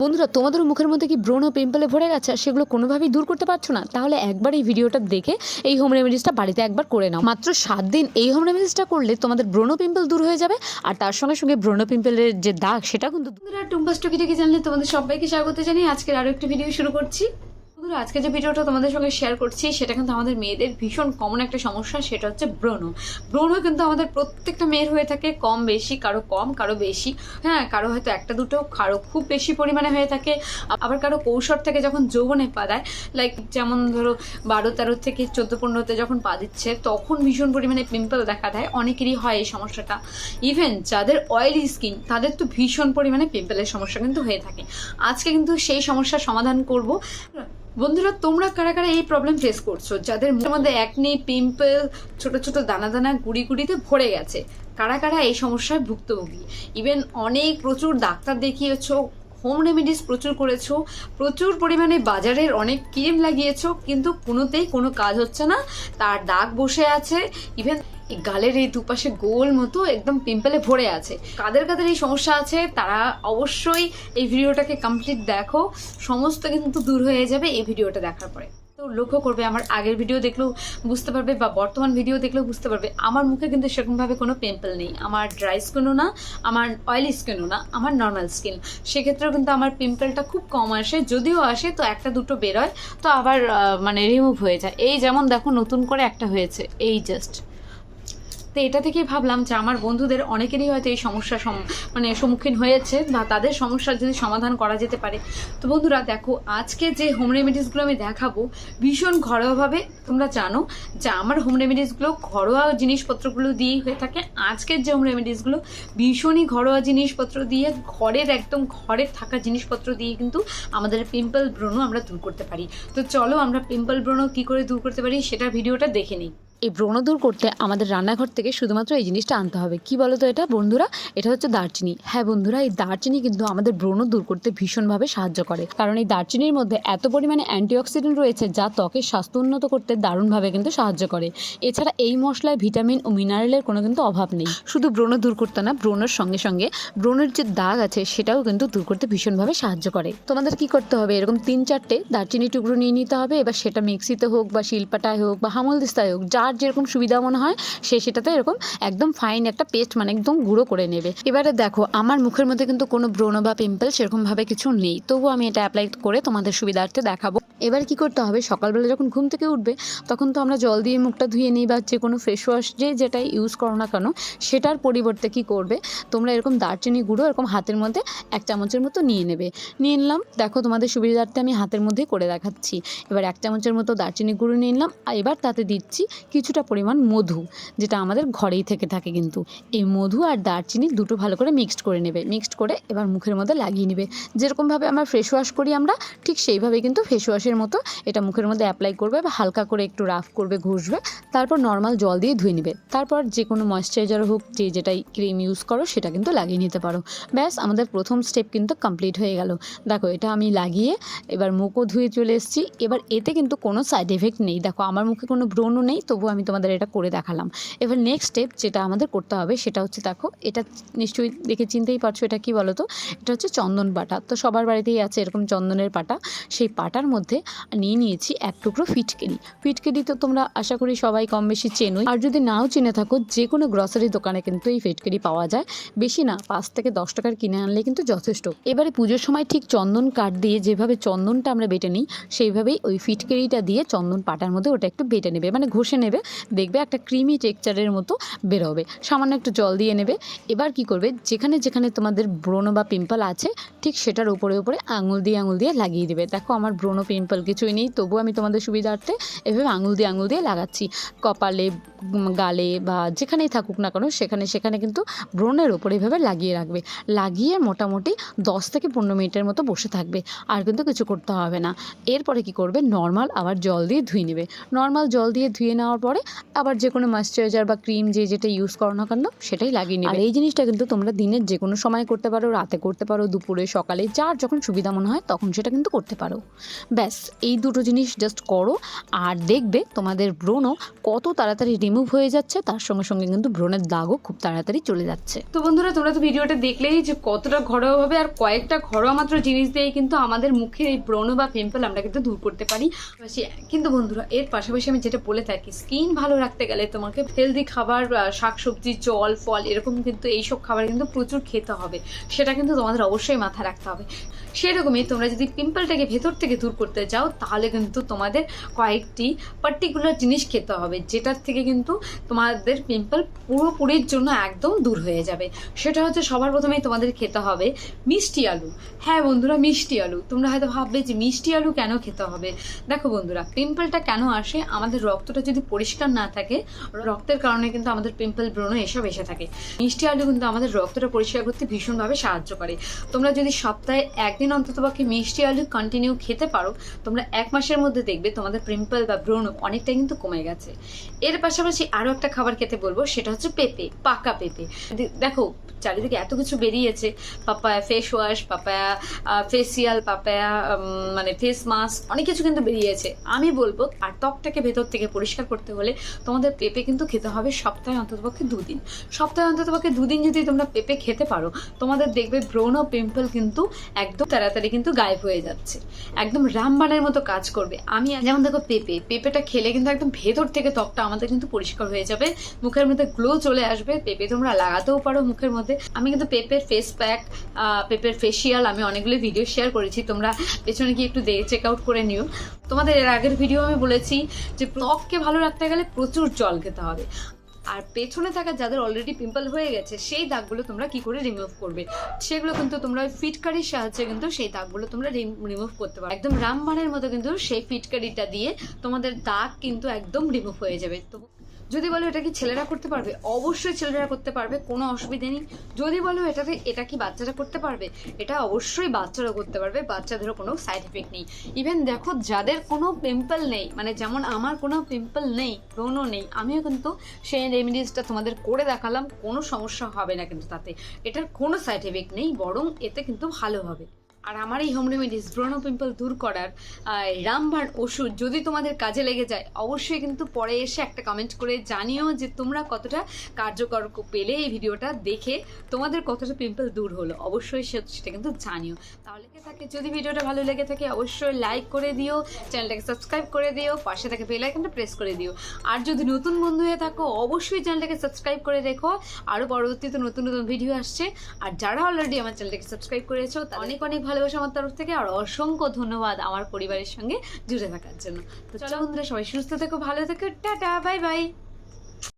বন্ধুরা তোমাদের মুখের মধ্যে কি ব্রণ ও পিম্পলে ভরে গেছে? সেগুলো কোনোভাবেই দূর করতে পারছ না। তাহলে একবার এই ভিডিওটা দেখে এই হোম রেমেডিসটা বাড়িতে একবার করে নাও। মাত্র সাত দিন এই হোম রেমেডিসটা করলে তোমাদের ব্রণ পিম্পল দূর হয়ে যাবে। আর তার সঙ্গে সঙ্গে ব্রণ পিম্পলের যে দাগ, সেটা কিন্তু টুম্পাস টুকি টুকি জানলে তোমাদের সবাইকে স্বাগত জানিয়ে আজকের আরও একটি ভিডিও শুরু করছি। আজকে যে ভিডিওটা তোমাদের সঙ্গে শেয়ার করছি, সেটা কিন্তু আমাদের মেয়েদের ভীষণ কমন একটা সমস্যা, সেটা হচ্ছে ব্রণ। ব্রণ কিন্তু আমাদের প্রত্যেকটা মেয়ের হয়ে থাকে, কম বেশি, কারও কম, কারও বেশি। হ্যাঁ কারও হয়তো একটা দুটো, কারও খুব বেশি পরিমাণে হয়ে থাকে। আবার কারও কৌশল থেকে যখন যৌবনে পা দেয় লাইক যেমন ধরো বারো, তেরো থেকে চোদ্দ, পনেরোতে যখন পা দিচ্ছে, তখন ভীষণ পরিমাণে পিম্পল দেখা দেয়। অনেকেরই হয় এই সমস্যাটা। ইভেন যাদের অয়েলি স্কিন তাদের তো ভীষণ পরিমাণে পিম্পলের সমস্যা কিন্তু হয়ে থাকে। আজকে কিন্তু সেই সমস্যার সমাধান করব। বন্ধুরা, তোমরা কারা কারা এই প্রবলেম ফেস করছ? যাদের মধ্যে একনি পিম্পল ছোট ছোট দানা দানা গুড়ি গুড়িতে ভরে গেছে, কারা কারা এই সমস্যায় ভুক্তভোগী? ইভেন অনেক প্রচুর ডাক্তার দেখিয়েছো হোম রেমেডিস প্রচুর করেছ, প্রচুর পরিমাণে বাজারের অনেক ক্রিম লাগিয়েছো, কিন্তু কোনোতেই কোনো কাজ হচ্ছে না। তার দাগ বসে আছে ইভেন গালের এই দুপাশে গোল মতো একদম পিম্পলে ভরে আছে। কাদের কাদের এই সমস্যা আছে, তারা অবশ্যই এই ভিডিওটাকে কমপ্লিট দেখো। সমস্ত কিন্তু দূর হয়ে যাবে এই ভিডিওটা দেখার পরে। তো লক্ষ্য করবে, আমার আগের ভিডিও দেখলেও বুঝতে পারবে বা বর্তমান ভিডিও দেখলেও বুঝতে পারবে, আমার মুখে কিন্তু সেরকমভাবে কোনো পিম্পল নেই। আমার ড্রাই স্কিনও না, আমার অয়েলি স্কিনও না, আমার নর্মাল স্কিন সেক্ষেত্রেও কিন্তু আমার পিম্পলটা খুব কম আসে, যদিও আসে, তো একটা দুটো বেরোয়, তো আবার মানে রিমুভ হয়ে যায়। এই যেমন দেখো, নতুন করে একটা হয়েছে, এই জাস্ট তো এটা থেকেই ভাবলাম যে আমার বন্ধুদের অনেকেরই হয়তো এই সমস্যা সম- মানে সম্মুখীন হয়েছে বা তাদের সমস্যার যদি সমাধান করা যেতে পারে। তো বন্ধুরা, দেখো, আজকে যে হোম রেমেডিসগুলো আমি দেখাবো, ভীষণ ঘরোয়াভাবে তোমরা জানো যে আমার হোম রেমেডিসগুলো ঘরোয়া জিনিসপত্রগুলো দিয়েই হয়ে থাকে। আজকের যে হোম রেমেডিসগুলো ভীষণই ঘরোয়া জিনিসপত্র দিয়ে ঘরের, একদম ঘরের থাকা জিনিসপত্র দিয়ে কিন্তু আমাদের পিম্পল ব্রণ আমরা দূর করতে পারি। তো চলো আমরা পিম্পল ব্রণ কী করে দূর করতে পারি সেটা ভিডিওটা দেখে নিই। এই ব্রণ দূর করতে আমাদের রান্নাঘর থেকে শুধুমাত্র এই জিনিসটা আনতে হবে। কি বলো তো এটা? বন্ধুরা, এটা হচ্ছে দারচিনি। হ্যাঁ বন্ধুরা, এই দারচিনি কিন্তু আমাদের ব্রণ দূর করতে ভীষণভাবে সাহায্য করে। কারণ এই দারচিনির মধ্যে এত পরিমাণে অ্যান্টিঅক্সিডেন্ট রয়েছে যা ত্বকের স্বাস্থ্য উন্নত করতে দারুণভাবে কিন্তু সাহায্য করে। এছাড়া এই মশলায় ভিটামিন ও মিনারেলের কোনো কিন্তু অভাব নেই। শুধু ব্রণ দূর করতে না, ব্রণের সঙ্গে সঙ্গে ব্রণের যে দাগ আছে সেটাও কিন্তু দূর করতে ভীষণভাবে সাহায্য করে। তোমাদের কি করতে হবে? এরকম তিন চারটে দারচিনি টুকরো নিয়ে নিতে হবে। এবার সেটা মিক্সিতে হোক বা শিলপাটায় হোক বা হামল দিস্তায় হোক যার যেরকম সুবিধা মনে হয়, সে সেটাতে এরকম একদম ফাইন একটা পেস্ট মানে একদম গুঁড়ো করে নেবে। এবারে দেখো, আমার মুখের মধ্যে কিন্তু কোনো ব্রণ বা পিম্পল সেরকমভাবে কিছু নেই। তবুও আমি এটা অ্যাপ্লাই করে তোমাদের সুবিধার্থে দেখাবো। এবার কি করতে হবে? সকালবেলা যখন ঘুম থেকে উঠবে, তখন তো আমরা জল দিয়ে মুখটা ধুয়ে নিই বা যে কোনো ফেস ওয়াশ যে যেটাই ইউজ করো না কেন, সেটার পরিবর্তে কি করবে? তোমরা এরকম দারচিনি গুঁড়ো এরকম হাতের মধ্যে এক চামচের মতো নিয়ে নেবে। নিয়ে নিলাম, দেখো তোমাদের সুবিধার্থে আমি হাতের মধ্যেই করে দেখাচ্ছি। এবার এক চামচের মতো দারচিনি গুঁড়ো নিয়ে নিলাম, আর এবার তাতে দিচ্ছি কিছুটা পরিমাণ মধু, যেটা আমাদের ঘরেই থেকে থাকে কিন্তু। এই মধু আর দারচিনি দুটো ভালো করে মিক্সড করে নেবে মিক্সড করে এবার মুখের মধ্যে লাগিয়ে নেবে। যেরকমভাবে আমরা ফেস ওয়াশ করি আমরা, ঠিক সেইভাবে কিন্তু ফেস ওয়াশের মতো এটা মুখের মধ্যে অ্যাপ্লাই করবে বা হালকা করে একটু রাফ করবে, ঘষবে, তারপর নর্মাল জল দিয়ে ধুয়ে নেবে। তারপর যে কোনো ময়শ্চারাইজার হোক, যে যেটাই ক্রিম ইউজ করো, সেটা কিন্তু লাগিয়ে নিতে পারো। ব্যাস, আমাদের প্রথম স্টেপ কিন্তু কমপ্লিট হয়ে গেল। দেখো, এটা আমি লাগিয়ে এবার মুখও ধুয়ে চলে এসেছি। এবার এতে কিন্তু কোনো সাইড এফেক্ট নেই। দেখো, আমার মুখে কোনো ব্রণও নেই তবু আমি তোমাদের এটা করে দেখালাম। এবার নেক্সট স্টেপ যেটা আমাদের করতে হবে, সেটা হচ্ছে দেখো, এটা নিশ্চয়ই দেখে চিনতেই পারছ এটা কি বলো তো এটা হচ্ছে চন্দন পাটা তো সবার বাড়িতেই আছে এরকম চন্দনের পাটা। সেই পাটার মধ্যে নিয়ে নিয়েছি এক টুকরো ফিটকেরি। ফিটকেরি তো তোমরা আশা করি সবাই কম বেশি চেনোই। আর যদি নাও চিনে থাকো যে কোনো গ্রসারি দোকানে কিন্তু এই ফিটকেরি পাওয়া যায়। বেশি না, পাঁচ থেকে দশ টাকার কিনে আনলে কিন্তু যথেষ্ট। এবারে পুজোর সময় ঠিক চন্দন কাঠ দিয়ে যেভাবে চন্দনটা আমরা বেটে নিই, সেইভাবেই ওই ফিটকেরিটা দিয়ে চন্দন পাটার মধ্যে ওটা একটু বেটে নেবে। মানে ঘষে নেবে, দেখবে একটা ক্রিমি টেক্সচারের মতো বেরোবে। সামান্য একটু জল দিয়ে নেবে। এবার কি করবে, যেখানে যেখানে তোমাদের ব্রণ বা পিম্পল আছে, ঠিক সেটার উপরে উপরে আঙুল দিয়ে আঙুল দিয়ে লাগিয়ে দেবে। দেখো আমার ব্রণ পিম্পল কিছুই নেই। তবু আমি তোমাদের সুবিধার্থে এভাবে আঙুল দিয়ে আঙুল দিয়ে লাগাচ্ছি। কপালে গালে বা যেখানেই থাকুক না কেন, সেখানে সেখানে কিন্তু ব্রণের ওপরে এভাবে লাগিয়ে রাখবে। লাগিয়ে মোটামুটি দশ থেকে পনেরো মিনিটের মতো বসে থাকবে। আর কিন্তু কিছু করতে হবে না। এরপরে কি করবে? নর্মাল আবার জল দিয়ে ধুয়ে নেবে। নর্মাল জল দিয়ে ধুয়ে নেওয়ার পরে আবার যে কোনো ময়শ্চারাইজার বা ক্রিম যে যেটা ইউজ করো না কেন, সেটাই লাগিয়ে নেবে। আর এই জিনিসটা কিন্তু তোমরা দিনের যে কোনো সময় করতে পারো, রাতে করতে পারো, দুপুরে, সকালে, যার যখন সুবিধা মনে হয়, তখন সেটা কিন্তু করতে পারো। ব্যাস। এই দুটো জিনিস জাস্ট করো আর দেখবে তোমাদের ব্রণও কত তাড়াতাড়ি রিমুভ হয়ে যাচ্ছে, তার সঙ্গে সঙ্গে কিন্তু ব্রণের দাগও খুব তাড়াতাড়ি চলে যাচ্ছে। তো বন্ধুরা, তোমরা তো ভিডিওটা দেখলেই যে কতটা ঘরোয়া ঘরোয়াভাবে আর কয়েকটা ঘরোয়া মাত্র জিনিস দিয়ে কিন্তু আমাদের মুখের এই ব্রণ বা পিম্পল আমরা কিন্তু দূর করতে পারি। কিন্তু বন্ধুরা, এর পাশাপাশি আমি যেটা বলে থাকি স্কিন ভালো রাখতে গেলে তোমাকে হেলদি খাবার শাক সবজি জল, ফল এরকম কিন্তু এইসব খাবার কিন্তু প্রচুর খেতে হবে। সেটা কিন্তু তোমাদের অবশ্যই মাথায় রাখতে হবে। সেরকমই তোমরা যদি পিম্পলটাকে ভেতর থেকে দূর করতে চাও, তাহলে কিন্তু তোমাদের কয়েকটি পার্টিকুলার জিনিস খেতে হবে, যেটার থেকে কিন্তু তোমাদের পিম্পল পুরোপুরির জন্য একদম দূর হয়ে যাবে। সেটা হচ্ছে সবার প্রথমেই তোমাদের খেতে হবে মিষ্টি আলু। হ্যাঁ বন্ধুরা, মিষ্টি আলু। তোমরা হয়তো ভাববে যে মিষ্টি আলু কেন খেতে হবে? দেখো বন্ধুরা, পিম্পলটা কেন আসে? আমাদের রক্তটা যদি পরিষ্কার না থাকে, রক্তের কারণে কিন্তু আমাদের পিম্পল ব্রণ এসব এসে থাকে। মিষ্টি আলু কিন্তু আমাদের রক্তটা পরিষ্কার করতে ভীষণভাবে সাহায্য করে। তোমরা যদি সপ্তাহে একদিন অন্তত পক্ষে মিষ্টি আলু কন্টিনিউ খেতে পারো। তোমরা এক মাসের মধ্যে দেখবে তোমাদের পিম্পল বা ব্রণ অনেকটা কিন্তু কমে গেছে। এর পাশাপাশি আরও একটা খাবার খেতে বলব, সেটা হচ্ছে পেঁপে, পাকা পেঁপে। দেখো, চারিদিকে এত কিছু বেরিয়েছে। Papaya face wash papaya facial papaya মানে ফেস মাস্ক অনেক কিছু কিন্তু বেরিয়েছে। আমি বলব, আর ত্বকটাকে ভেতর থেকে পরিষ্কার করতে হলে তোমাদের পেঁপে কিন্তু খেতে হবে সপ্তাহে অন্ততপক্ষে দুদিন। সপ্তাহে অন্ততপক্ষে দুদিন যদি তোমরা পেঁপে খেতে পারো, তোমাদের দেখবে ব্রণ ও পিম্পল কিন্তু একদম তাড়াতাড়ি কিন্তু গায়েব হয়ে যাচ্ছে। একদম রামবানের মতো কাজ করবে। আমি যেমন দেখো পেঁপে, পেঁপেটা খেলে কিন্তু একদম ভেতর থেকে ত্বকটা আমাদের কিন্তু পরিষ্কার হয়ে যাবে। মুখের মধ্যে গ্লো চলে আসবে। পেঁপে তোমরা লাগাতেও পারো মুখের মধ্যে। আমি কিন্তু পেঁপের ফেস প্যাক পেঁপের ফেসিয়াল আমি অনেকগুলো ভিডিও শেয়ার করেছি। তোমরা পেছনে গিয়ে একটু দেখে চেক আউট করে নিও। তোমাদের এর আগের ভিডিও আমি বলেছি যে ত্বককে ভালো রাখতে গেলে প্রচুর জল খেতে হবে। আর পেছনে থাকা যাদের অলরেডি পিম্পল হয়ে গেছে, সেই দাগগুলো তোমরা কি করে রিমুভ করবে? সেগুলো কিন্তু তোমরা ফিটকারির সাহায্যে কিন্তু সেই দাগগুলো তোমরা রিমুভ করতে পারো। একদম রামবানের মতো কিন্তু সেই ফিটকারিটা দিয়ে তোমাদের দাগ কিন্তু একদম রিমুভ হয়ে যাবে। তো যদি বলো এটা কি ছেলেরা করতে পারবে? অবশ্যই ছেলেরা করতে পারবে, কোনো অসুবিধে নেই। যদি বলো এটাতে, এটা কি বাচ্চারা করতে পারবে? এটা অবশ্যই বাচ্চারা করতে পারবে, বাচ্চাদেরও কোনো সাইড এফেক্ট নেই। ইভেন দেখো, যাদের কোনো পিম্পল নেই মানে যেমন আমার কোনো পিম্পল নেই ব্রণও নেই, আমিও কিন্তু সেই রেমিডিসটা তোমাদের করে দেখালাম, কোনো সমস্যা হবে না কিন্তু তাতে। এটার কোনো সাইড এফেক্ট নেই, বরং এতে কিন্তু ভালো হবে। আর আমার এই হোম রেমেডিস ব্রণ পিম্পল দূর করার রামবাণ ওষুধ যদি তোমাদের কাজে লেগে যায়, অবশ্যই কিন্তু পরে এসে একটা কমেন্ট করে জানিও যে তোমরা কতটা কার্যকর পেলে এই ভিডিওটা দেখে তোমাদের কতটা পিম্পল দূর হলো। অবশ্যই সেটা কিন্তু জানিও। তাহলে থাকে? যদি ভিডিওটা ভালো লেগে থাকে, অবশ্যই লাইক করে দিও চ্যানেলটাকে সাবস্ক্রাইব করে দিও, পাশে থাকে বেল আইকনটা প্রেস করে দিও। আর যদি নতুন বন্ধু হয়ে থাকো, অবশ্যই চ্যানেলটাকে সাবস্ক্রাইব করে রেখো। আরও পরবর্তীতে নতুন নতুন ভিডিও আসছে। আর যারা অলরেডি আমার চ্যানেলটাকে সাবস্ক্রাইব করেছ অনেক অনেক ভালোবাসা আমার তরফ থেকে আর অসংখ্য ধন্যবাদ আমার পরিবারের সঙ্গে জুড়ে থাকার জন্য। তো চলো। বন্ধুরা সবাই সুস্থ থেকো ভালো থেকো। Tata bye bye.